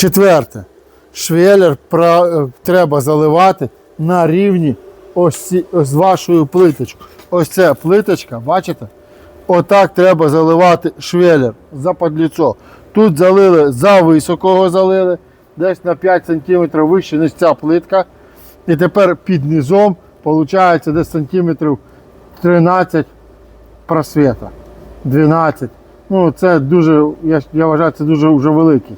Четверте. Швеллер пра- е, треба заливати на рівні ось, з вашою плиточкою. Ось ця плиточка, бачите? Отак треба заливати швеллер за подліцо. Тут залили за високого залили, десь на 5 см вище, ніж ця плитка. І тепер під низом виходить десь сантиметрів 13 просвіта. 12. Ну, це дуже, я, я вважаю, це дуже вже великий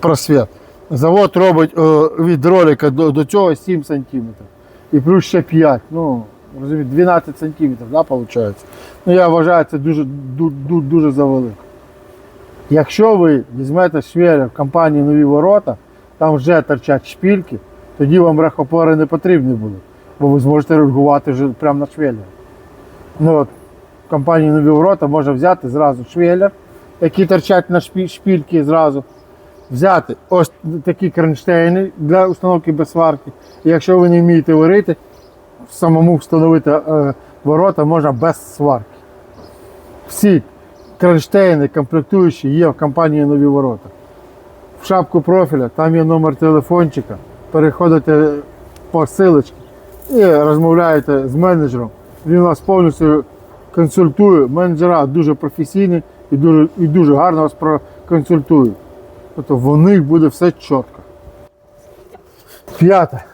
просвіт. Завод робить е, від ролика до, до цього 7 см. І плюс ще 5. Ну, розумієте, 12 см, да, виходить? Ну, я вважаю, це дуже, ду- ду- дуже завелико. Якщо ви візьмете швеллер в компанії Нові Ворота, там вже торчать шпільки, тоді вам рахопори не потрібні будуть, бо ви зможете реагувати вже прямо на швеллер. Ну, от, в компанії Нові Ворота можна взяти зразу швеллер, які торчать на шпі- шпільки зразу. Взяти ось такі кронштейни для установки без сварки. І якщо ви не вмієте варити, самому встановити е, ворота можна без сварки. Всі кронштейни, комплектуючі є в компанії Нові Ворота. В шапку профіля, там є номер телефончика. Переходите по силочці і розмовляєте з менеджером. Він вас повністю консультує. Менеджера дуже професійні і дуже, і дуже гарно вас проконсультують. Тобто в них буде все чітко. П'яте.